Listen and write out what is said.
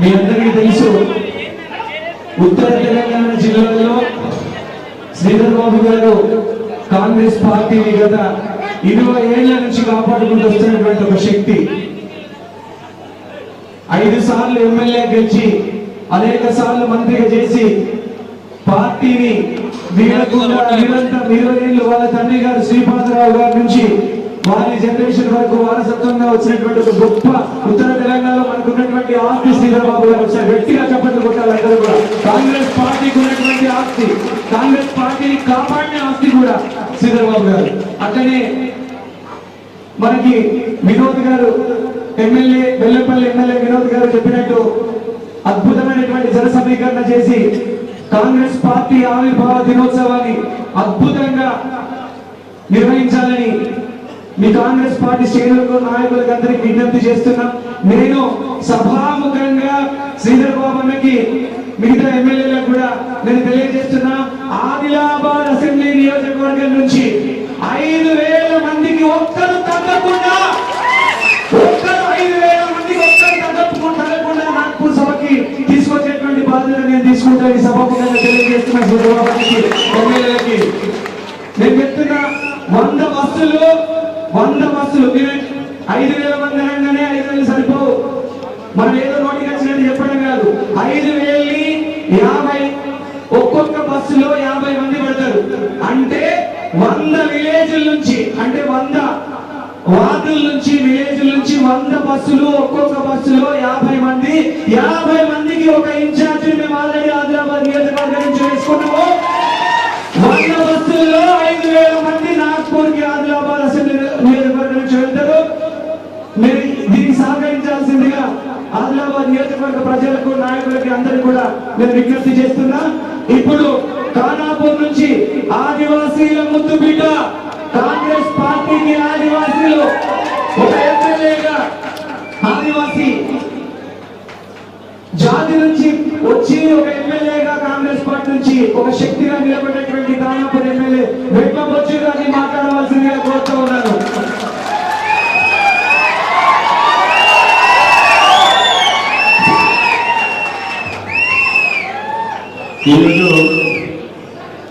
మీ అందరికీ తెలుసు ఉత్తర తెలంగాణ జిల్లాలో శ్రీధర్ బాబు గారు కాంగ్రెస్ పార్టీని గత ఇరవై ఏళ్ళ నుంచి కాపాడుకుంటూ వస్తున్నటువంటి ఒక శక్తి. ఐదు సార్లు ఎమ్మెల్యే గెలిచి అనేక సార్లు మంత్రిగా చేసి పార్టీని వీడకుండా నిరంతరం ఇరవై ఏళ్ళు వాళ్ళ తండ్రి గారు శ్రీపాదరావు గారి నుంచి వారి జనరేషన్ వరకు వారసత్వంగా వచ్చినటువంటి ఒక గొప్ప ఉత్తర తెలంగాణలో మనకు ఉన్నటువంటి ఆస్తి శ్రీధరబాబు గారు ఒకసారి గట్టిగా చెప్పట్లు కొట్టాలి కూడా. కాంగ్రెస్ పార్టీకి ఉన్నటువంటి ఆస్తి కాంగ్రెస్ పార్టీని కాపాడిన ఆస్తి కూడా శ్రీధరబాబు గారు. అట్లనే మనకి వినోద్ గారు ఎమ్మెల్యే వెల్లంపల్లి ఎమ్మెల్యే వినోద్ గారు చెప్పినట్టు అద్భుతమైనటువంటి జన సమీకరణ చేసి కాంగ్రెస్ పార్టీ ఆవిర్భావ దినోత్సవాన్ని అద్భుతంగా నిర్వహించాలని మీ కాంగ్రెస్ పార్టీ శ్రేణులకు నాయకులకు అందరికి విజ్ఞప్తి చేస్తున్నాం నేను సభాముఖంగా శ్రీధర్ బాబు అన్నకి మిగతా ఎమ్మెల్యేలకు కూడా నేను తెలియజేస్తున్నా ఆదిలాబాద్ అసెంబ్లీ నియోజకవర్గం నుంచి ఐదు వేల మందికి ఒక్కరు తగ్గకుండా ఒక్కరు ఐదు వేల మందికి ఒక్కరు తగ్గకుండా తగ్గకుండా నాగ్పూర్ సభకి తీసుకొచ్చేటువంటి బాధ్యత నేను తీసుకుంటాను ఈ సభాముఖంగా తెలియజేస్తున్నా శ్రీధర్ బాబుకి ఎమ్మెల్యేలకి. నేను చెప్తున్నా వంద బస్సులు వంద బస్సులు. మీరు ఐదు వేల మంది అనగానే ఐదు వేలు సరిపోవు మనం ఏదో నోటికి వచ్చినట్టు చెప్పడం కాదు. ఐదు వేలని యాభై ఒక్కొక్క బస్సులో యాభై మంది పడతారు. అంటే వంద విలేజ్ల నుంచి అంటే వంద వార్డుల నుంచి విలేజ్ల నుంచి వంద బస్సులు ఒక్కొక్క బస్సులో యాభై మంది. యాభై మందికి ఒక ఇన్ఛార్జ్ మేము ఆల్రెడీ ఆదిలాబాద్ నియోజకవర్గం నుంచి వేసుకున్నాము వంద బస్సుల్లో ఐదు వేల నియోజకవర్గ ప్రజలకు నాయకులకి అందరికి కూడా నేను విజ్ఞప్తి చేస్తున్నా. ఇప్పుడు ఖానాపూర్ నుంచి ఆదివాసీల ముద్దు బిడ్డ కాంగ్రెస్ పార్టీకి ఆదివాసీలు. ఒక ఎమ్మెల్యేగా ఆదివాసీ జాతి నుంచి వచ్చి ఒక ఎమ్మెల్యేగా కాంగ్రెస్ పార్టీ నుంచి ఒక శక్తిగా నిలబడేటువంటి దాని 你们这个